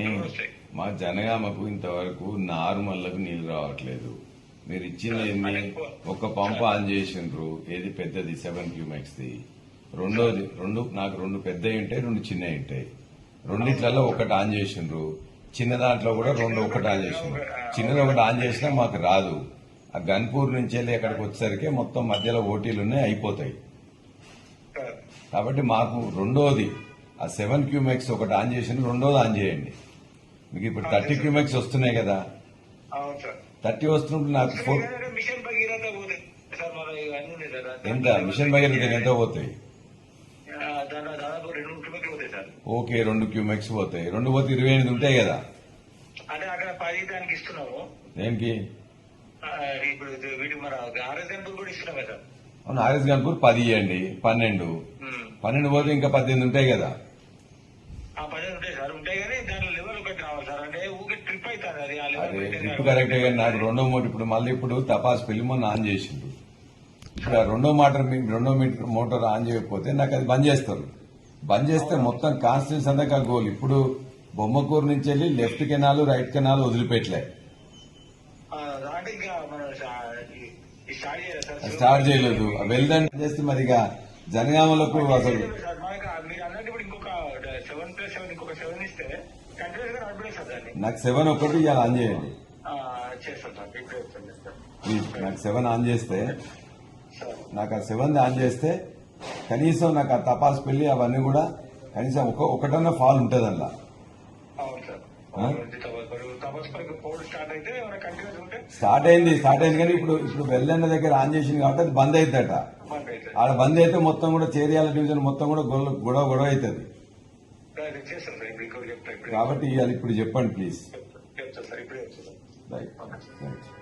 కానీ మా జనగామకు ఇంతవరకు నార్మల్లకు నీళ్ళు రావట్లేదు. మీరు ఇచ్చింది ఒక పంపు ఆన్ చేసిండ్రు ఏది పెద్దది? సెవెన్ క్యూమెక్స్ ది రెండోది రెండు నాకు రెండు పెద్దవి ఉంటాయి రెండు చిన్నవి ఉంటాయి. రెండిట్లలో ఒకటి ఆన్ చేసిండ్రు. చిన్న దాంట్లో కూడా రెండు ఒకటి ఆన్ చేసిండ్రు. చిన్నది ఒకటి ఆన్ చేసినా మాకు రాదు. ఆ గన్పూర్ నుంచి వెళ్ళి అక్కడికి వచ్చేసరికి మొత్తం మధ్యలో ఓటీలు ఉన్నాయి అయిపోతాయి కాబట్టి మాకు రెండోది ఆ సెవెన్ క్యూమెక్స్ ఒకటి ఆన్ చేసిండ్రు రెండోది ఆన్ చేయండి. మీకు ఇప్పుడు థర్టీ క్యూమెక్స్ వస్తున్నాయి కదా. థర్టీ వస్తున్నప్పుడు నాకు ఫోర్ ఎంత? మిషన్ భగీరథ ఎంత పోతాయి? ఓకే రెండు క్యూమెక్స్ పోతాయి. రెండు పోతే ఇరవై ఎనిమిది ఉంటాయి కదా. దానికి అవును ఆర్ఎస్ గన్పూర్ పది ఇవ్వండి పన్నెండు. పన్నెండు పోతే ఇంకా పద్దెనిమిది ఉంటాయి కదా. ఆ పది ఉంటాయి సార్. ఉంటాయి కానీ దాంట్లో లెవెల్ ఒకటి రావాలి సార్. అంటే ఊకే ట్రిప్ అవుతుంది అది ఆ ట్రిప్. కరెక్టే కానీ నాకు రెండో మోటార్ ఇప్పుడు మళ్ళీ ఇప్పుడు తపాస్ మొన్న ఆన్ చేసిండు. ఇప్పుడు ఆ రెండో మోటార్ మీ- రెండో మీటర్ మోటార్ ఆన్ చేయకపోతే నాకు అది బంద్ చేస్తారు. బంద్ చేస్తే మొత్తం కాన్స్టెన్స్ అంతా గోల్ ఇప్పుడు బొమ్మకూరు నుంచి వెళ్ళి లెఫ్ట్ కెనాల్ రైట్ కెనాల్ వదిలిపెట్టలే. ఆ, అంటే ఇంకా మనం సా- ఈ- ఈ స్టార్ట్ చేయాలి సార్. స్టార్ట్ చేయలేదు. వెల్దన్ చేస్తే మరి ఇక జనగామలకు అసలు సార్ మనకి ఆ మీరు అన్నట్టు ఇప్పుడు ఇంకొక సెవెన్ ప్లస్ సెవెన్ ఇంకొక సెవెన్ ఇస్తే కంటిన్యూస్గా నడిపే సార్ దాన్ని నాకు సెవెన్ ఒకటి ఇవాళ ఆన్ చేయండి. ఆ, చేస్తాం సార్ ఇప్పుడు చెప్తాను సార్ ప్లీజ్ నాకు సెవెన్ ఆన్ చేస్తే సార్. నాకు ఆ సెవెన్ ఆన్ చేస్తే కనీసం నాకు ఆ తపాస్ పెళ్ళి అవన్నీ కూడా కనీసం ఒక ఒకటన్నా ఫాల్ ఉంటుంది అందులో అవును సార్. ఆ? తపస్ పైకి పోల్ స్టార్ట్ అయితే మన కంటిన్యూస్ ఉంటే స్టార్ట్ అయింది స్టార్ట్ అయింది కానీ ఇప్పుడు ఇప్పుడు వెళ్ళన్న దగ్గర ఆన్ చేసింది కాబట్టి అది బంద్ అవుతుందట అవుతుంది ఆడ బంద్ అయితే మొత్తం కూడా చేరియాల డివిజన్ మొత్తం కూడా గొడవ గొడవ గొడవ అవుతుంది. కాబట్టి ఇవాళ ఇప్పుడు చెప్పండి ప్లీజ్ రైట్ రైట్